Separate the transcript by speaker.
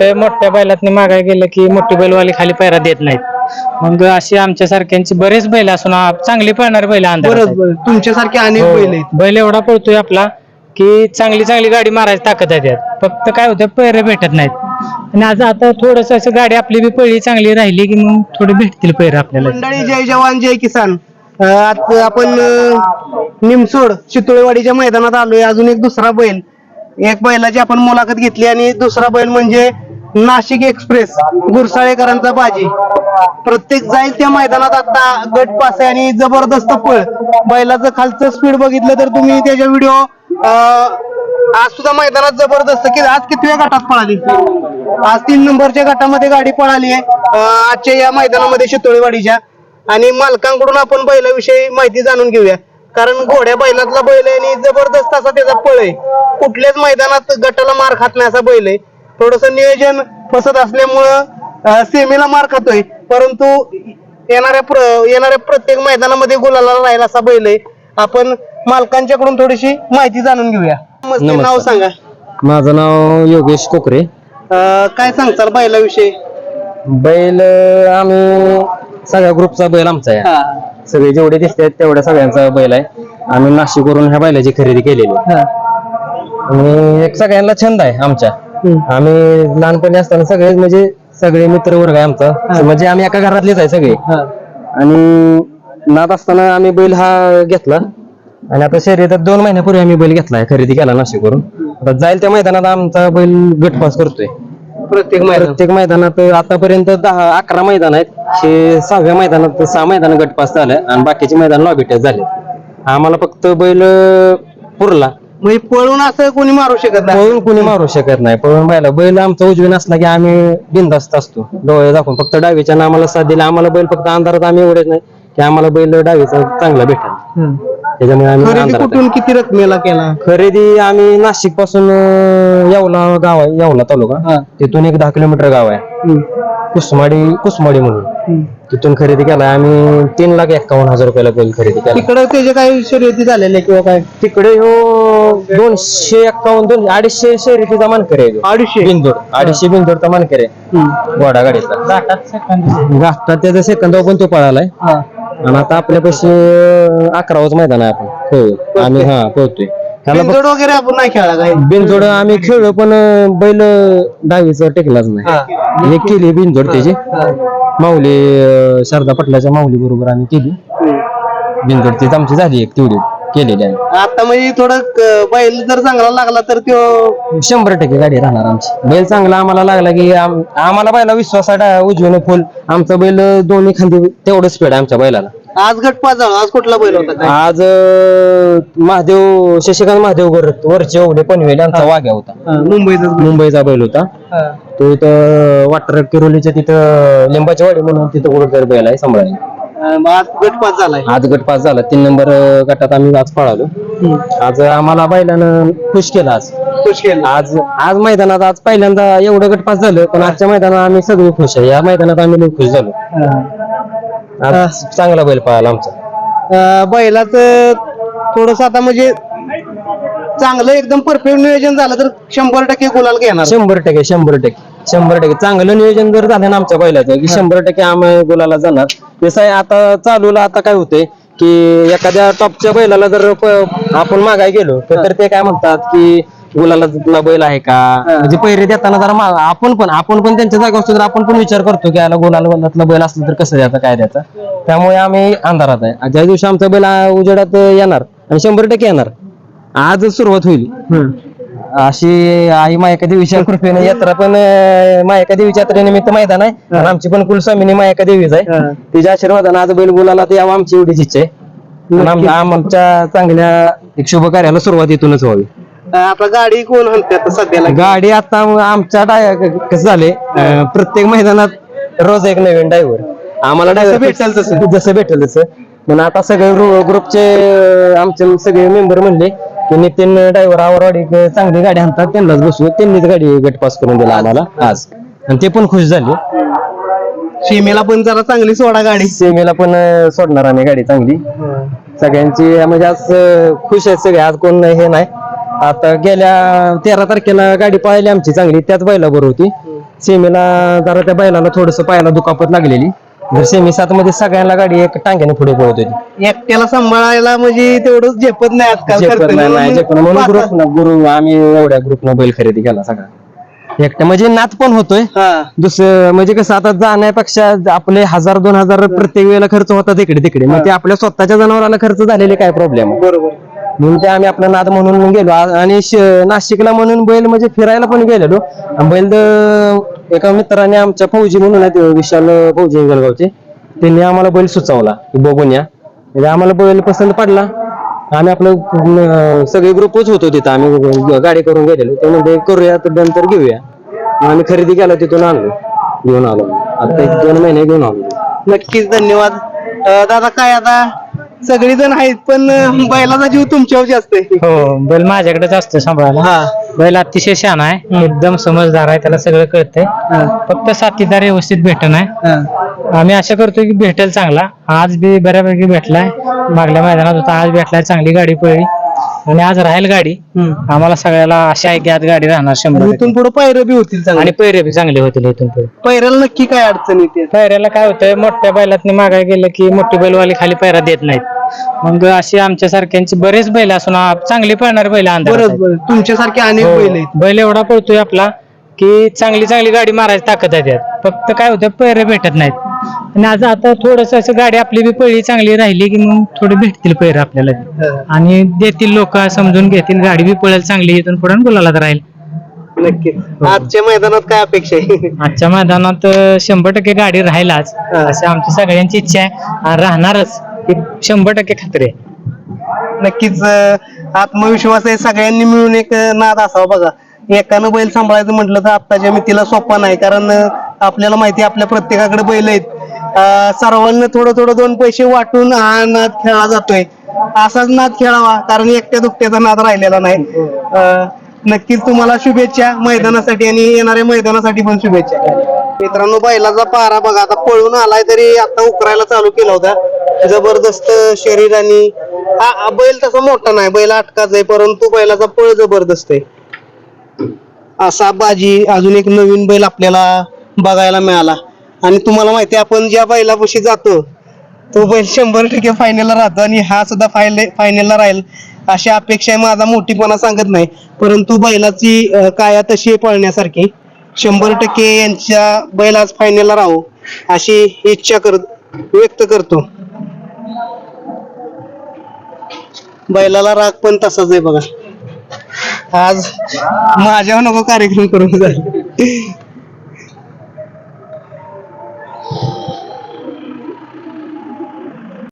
Speaker 1: ते मोठ्या बैलातनी मागाय गेलं की मोठी बैलवाली खाली पैरा देत नाहीत. मग अशी आमच्या सारख्यांची बरेच बैल असून आ- चांगली पळणारे बैल अंधारात
Speaker 2: बरं. तुमच्यासारखे अनेक
Speaker 1: हो.
Speaker 2: बैल आहेत.
Speaker 1: बैल एवढा पळतोय आपला की चांगली चांगली गाडी मारायची ताकद आहे त्यात. फक्त काय होतं पैरे भेटत नाहीत. आणि आज आता थोडस असं गाडी आपली बी पळी चांगली राहिली की मग थोडे भेटतील पैर आपल्याला.
Speaker 2: मंडळी जय जवान जय किसान. अं, आज आपण अं, निमसोड चितोळेवाडीच्या मैदानात आलोय. अजून एक दुसरा बैल. एक बैलाची आपण मुलाखत घेतली आणि दुसरा बैल म्हणजे नाशिक एक्सप्रेस गुरसाळेकरांचा बाजी. प्रत्येक जाईल त्या मैदानात आता गट पास आहे आणि जबरदस्त पळ. बैलाचं खालचं स्पीड बघितलं तर तुम्ही त्याच्या व्हिडिओ आज सुद्धा मैदानात जबरदस्त की आज कितव्या गटात पळाली? आज तीन नंबरच्या गटामध्ये गाडी पळाली आहे. आजच्या या मैदानामध्ये शितोळीवाडीच्या. आणि मालकांकडून आपण बैलाविषयी माहिती जाणून घेऊया. कारण घोड्या बैलातला बैल आहे आणि जबरदस्त असा त्याचा पळ आहे. कुठल्याच मैदानात गटाला मार खात नाही असा बैल आहे. थोडस नियोजन फसत असल्यामुळं सेमीला मार खातोय. परंतु येणाऱ्या प्र- येणाऱ्या प्रत्येक मैदानामध्ये गुलाला राहील असा बैल आहे आपण मालकांच्याकडून थोडीशी माहिती जाणून घेऊया. नमस्ते, नाव. सांगा.
Speaker 3: माझं नाव योगेश कोकरे.
Speaker 2: अं, काय सांगताल बैलाविषयी?
Speaker 3: बैल अं, आम्ही सगळ्या ग्रुपचा बैल आमचा आहे.
Speaker 2: हा,
Speaker 3: सगळे जेवढे दिसतात तेवढ्या सगळ्यांचा बैल आहे. आम्ही नाशिकवरून ह्या बैलाची खरेदी केलेली आहे.
Speaker 2: हा.
Speaker 3: आणि एक सगळ्यांना छंद आहे आमच्या. आम्ही लहानपणी असताना सगळे म्हणजे सगळे मित्र वर्ग आहे आमचा. म्हणजे आम्ही एका घरातलेच आहे सगळे. आणि नात असताना आम्ही बैल हा घेतला. आणि आता शर्यतात दोन महिन्यापूर्वी आम्ही बैल घेतलाय खरेदी केला नाशिकवरून. आता जाईल त्या मैदानात आमचा बैल गटपास करतोय.
Speaker 2: प्रत्येक
Speaker 3: प्रत्येक मैदानात आतापर्यंत दहा अकरा मैदान आहेत. हे सहाव्या मैदानात सहा मैदान गटपास झालं आणि बाकीचे मैदान लॉबी टेस्ट झाले. आम्हाला फक्त बैल पुरला.
Speaker 2: म्हणजे पळून असं कोणी मारू शकत नाही.
Speaker 3: पळून कुणी मारू शकत नाही. पळून बैला बैल आमचा उजवी नसला की आम्ही बिंदास्त असतो. डोळे दाखवून फक्त डावीच्या आम्हाला साथ दिला. आम्हाला बैल फक्त अंधारात आम्ही एवढेच नाही की आम्हाला बैल डावीचा चांगला भेटेल.
Speaker 2: हम्म.
Speaker 3: त्याच्यामुळे आम्ही
Speaker 2: खरेदी
Speaker 3: आहे.
Speaker 2: कुठून किती रकमेला केला
Speaker 3: खरेदी आम्ही नाशिकपासून येवला गाव आहे येवला तालुका
Speaker 2: हा.
Speaker 3: तिथून एक दहा किलोमीटर गाव आहे
Speaker 2: हम्म.
Speaker 3: कुसमाडी कुसमाडी म्हणून
Speaker 2: हम्म.
Speaker 3: तिथून खरेदी केला आम्ही तीन लाख एक्कावन्न हजार रुपयाला बैल खरेदी केला
Speaker 2: तिकडं त्याचे काही शर्यती झालेले किंवा काय
Speaker 3: तिकडे हो दोनशे एक्कावन्न दोन अडीचशे शर्यतीचा मानकर आहे.
Speaker 2: अडीचशे
Speaker 3: बिंदूर अडीचशे बिंदूरचा मानकर आहे
Speaker 2: हम्म.
Speaker 3: घोडा गाडीचा
Speaker 1: घाटात
Speaker 3: त्याचा सेकंद पण तो पळालाय
Speaker 2: हा.
Speaker 3: आणि आता आपल्यापाशी अकरावंच मैदान आहे आपण हो आम्ही हा पोहतोय.
Speaker 2: बिनजोड वगैरे आपण नाही खेळला काही
Speaker 3: बिनजोड आम्ही खेळलो पण अं, बैल डावीचं टेकलाच
Speaker 2: हा.
Speaker 3: नाही एक केली बिनजोड त्याची. माऊली अं, शारदा पटलाच्या माऊली बरोबर आम्ही केली. बिनजोड तीच आमची झाली एक तेवढी. केलेली आहे.
Speaker 2: आता म्हणजे थोडं क- बैल जर चांगला लागला तर तो
Speaker 3: शंभर टक्के गाडी राहणार आमची. बैल चांगला आम्हाला लागला की आम- आम्हाला बैला विश्वास आहे उजवीनं फुल आमचा बैल अं, दोन्ही खांदी तेवढं स्पीड आहे आमच्या बैलाला.
Speaker 2: आज गट पाच झाला आज कुठला बैल होता काय?
Speaker 3: आज अं, महादेव शशिकांत महादेव वर वरचे ओढे पनवेल यांचा वाघ्या होता.
Speaker 2: मुंबईचा
Speaker 3: मुंबईचा बैल होता. तो इथं वाटर किरोलीच्या तिथं लिंबाची वाडी म्हणून तिथं कुठेतरी बैल आहे सांभाळायला.
Speaker 2: मग आज गट पाच झालाय.
Speaker 3: आज गट पास झाला. तीन नंबर गटात आम्ही आज पळालो. आज आम्हाला बैलानं खुश केलं आज.
Speaker 2: खुश केलं.
Speaker 3: आज आज मैदानात आज पहिल्यांदा एवढं गट पास झालं पण आजच्या मैदानात आम्ही सगळे खुश आहे. या मैदानात आम्ही लई खुश झालो. आज चांगला बैल पळाला आमचा.
Speaker 2: अं, बैलाचं थोडस आता म्हणजे चांगलं एकदम परफेक्ट नियोजन झालं तर शंभर टक्के गुलाल घेणार.
Speaker 3: शंभर टक्के शंभर टक्के. शंभर टक्के. चांगलं नियोजन जर झालं ना आमच्या बैलाचं की शंभर टक्के आम्ही गुलाला जाणार. कसं आहे आता चालूला आता काय होते की एखाद्या टॉपच्या बैलाला जर प- आपण मागाय गेलो तर तर ते काय म्हणतात की गुलाला बैल आहे का? म्हणजे पैरे देताना जरा मा- आपण पण आपण पण त्यांच्या जागा असतो तर आपण पण विचार करतो की याला गुलाला गुलातला बैल असलं तर कसं द्यायचं काय द्यायचं? त्यामुळे आम्ही अंधारात आहे. ज्या दिवशी आमचा बैल आ- उजेडात येणार आणि शंभर टक्के येणार आज सुरुवात होईल. अशी आई मायका देवीच्या कृपेने यात्रा पण अं, मायका देवीच्या यात्रेनिमित्त मैदान आहे. आणि आमची पण कुलस्वामिनी मायका देवीच आहे.
Speaker 2: हा.
Speaker 3: तिच्या आशीर्वादाने आज बैल बोलायला तर यावं आमची एवढीच इच्छा आहे. आणि आम- आमच्या चांगल्या एक शुभ कार्याला सुरुवात इथूनच व्हावी.
Speaker 2: आता गाडी कोण हलते आता सध्याला?
Speaker 3: गाडी आता आमच्या डाय कसं झाले अं, प्रत्येक मैदानात रोज एक नवीन ड्रायव्हर. आम्हाला ड्रायव्हर
Speaker 2: भेटेल तसं.
Speaker 3: जसं भेटेल तसं. पण आता सगळे ग्रुपचे आमचे सगळे मेंबर म्हणले की नितीन ड्रायव्हर आवरवाडी चांगली गाडी आणतात त्यांनाच बसवू. त्यांनीच गाडी गट पास करून दिला आम्हाला. आज. आणि ते पण खुश झाले.
Speaker 2: सीमेला पण जरा चांगली सोडा गाडी.
Speaker 3: सेमीला पण अं, सोडणार आम्ही गाडी चांगली. सगळ्यांची म्हणजे आज अं, खुश आहेत सगळे. आज कोण हे नाही. आता गेल्या तेरा तारखेला गाडी पळाली आमची चांगली. त्याच बैला बरोबर होती. सेमीला जरा त्या बैलाला थोडस पायाला दुखापत लागलेली. सेमी सात मध्ये सगळ्यांना गाडी एक टांग्याने पुढे पळत होती.
Speaker 2: एकट्याला सांभाळायला म्हणजे तेवढंच झेपत नाही आजकाल करताना.
Speaker 3: म्हणून ग्रुप गुरु आम्ही एवढ्या ग्रुपनं बैल खरेदी केला सगळा. एकटा म्हणजे नात पण होतोय.
Speaker 2: हा.
Speaker 3: दुसरं म्हणजे कसं आता जाण्यापेक्षा आपले हजार दोन हजार प्रत्येक वेळेला खर्च होतात इकडे तिकडे. मग ते आपल्या स्वतःच्या जनावराला खर्च झालेले काय प्रॉब्लेम
Speaker 2: बरोबर.
Speaker 3: म्हणून ते आम्ही आपला नाद म्हणून गेलो. आ- आणि श- नाशिकला म्हणून बैल म्हणजे फिरायला पण गेलेलो. आणि बैल द- एका मित्राने आमच्या फौजी म्हणून आहेत विशाल फौजी इंगलगावचे. त्यांनी आम्हाला बैल सुचवला की बघून या. म्हणजे आम्हाला बैल पसंत पडला. आम्ही आपलं सगळे ग्रुपच होतो तिथं. आम्ही गाडी करून गेलेलो. ते म्हणजे करूया तर नंतर घेऊया. मग आम्ही खरेदी केला तिथून आणलो. घेऊन आलो. आता एक दोन महिने घेऊन आलो.
Speaker 2: नक्कीच धन्यवाद. दादा काय आता? सगळी जण आहेत पण बैलाचा जीव तुमच्यावर जास्त आहे
Speaker 1: हो बैल माझ्याकडेच असतो सांभाळायला.
Speaker 2: हा.
Speaker 1: बैल अतिशय शहाणा आहे. एकदम समजदार आहे त्याला सगळं कळतंय. फक्त साथीदार व्यवस्थित भेट नाही
Speaker 2: हा.
Speaker 1: आम्ही आशा करतो की भेटेल चांगला. आज बी बऱ्यापैकी भेटलाय. मागल्या मैदानात होता आज भेटलाय चांगली गाडी पळली. आणि आज राहील गाडी. आम्हाला सगळ्याला आशा आहे की आज गाडी राहणार शंभर
Speaker 2: इथून. पुढे पायरं बी होतील
Speaker 1: आणि पैरे बी चांगले होतील इथून पुढे.
Speaker 2: पैऱ्याला नक्की काय अडचण येते?
Speaker 1: पायऱ्याला काय होतंय मोठ्या बैलातनी मागाय गेलं की मोठी बैलवाली खाली पायरा देत नाहीत. मग अशी आमच्या सारख्यांची बरेच बैल असून आ- चांगली पळणारी बैल
Speaker 2: बरंच बरं तुमच्यासारखे अनेक बैल आहेत.
Speaker 1: हो. बैल एवढा पळतोय आपला की चांगली चांगली गाडी मारायची ताकद आहे त्यात. फक्त काय होतं पैरे भेटत नाहीत. आणि आज आता थोडस असं गाडी आपली बी पळी चांगली राहिली की मग थोडे भेटतील पैरे आपल्याला
Speaker 2: हा.
Speaker 1: आणि देतील लोक समजून घेतील गाडी बी पळेल चांगली इथून पुढे बोलायला राहील.
Speaker 2: नक्की आजच्या मैदानात काय अपेक्षा आहे?
Speaker 1: आजच्या मैदानात अं, शंभर टक्के गाडी राहिलाच
Speaker 2: हा.
Speaker 1: अशी आमची सगळ्यांची इच्छा आहे. आणि राहणारच. ही शंभर टक्के खात्री आहे.
Speaker 2: नक्कीच अं, आत्मविश्वास आहे सगळ्यांनी मिळून एक अं, नाद असावा बघा. एकानं बैल सांभाळायचं म्हटलं तर आत्ताच्या मितीला सोपा नाही कारण अं, आपल्याला माहिती आहे, आपल्या प्रत्येकाकडे बैल आहेत. अं, सर्वांना थोडं थोडं दोन पैसे वाटून हा नाद खेळला जातोय. असाच नाद खेळावा कारण एकट्या दुकट्याचा नाद राहिलेला नाही. अं, नक्कीच तुम्हाला शुभेच्छा मैदानासाठी आणि येणाऱ्या मैदानासाठी पण शुभेच्छा. मित्रांनो बैलाचा पारा बघा आता पळून आलाय तरी आता उकरायला चालू केला होता. जबरदस्त शरीर आणि हा बैल तसा मोठा नाही बैल अटकाच आहे परंतु बैलाचा पळ जबरदस्त आहे. असा बाजी अजून एक नवीन बैल आपल्याला बघायला मिळाला. आणि तुम्हाला माहिती आपण ज्या बैलापाशी जातो तो बैल शंभर टक्के फायनलला राहतो आणि हा सुद्धा फायनल फायनलला राहील अशी अपेक्षा आहे. माझा मोठीपणा सांगत नाही परंतु बैलाची काया तशी आहे पळण्यासारखी. शंभर टक्के यांच्या बैल आज फायनलला राहू अशी इच्छा करत व्यक्त करतो. बैलाला राग पण तसाच आहे बघा. आज माझ्या नको कार्यक्रम करून जाईल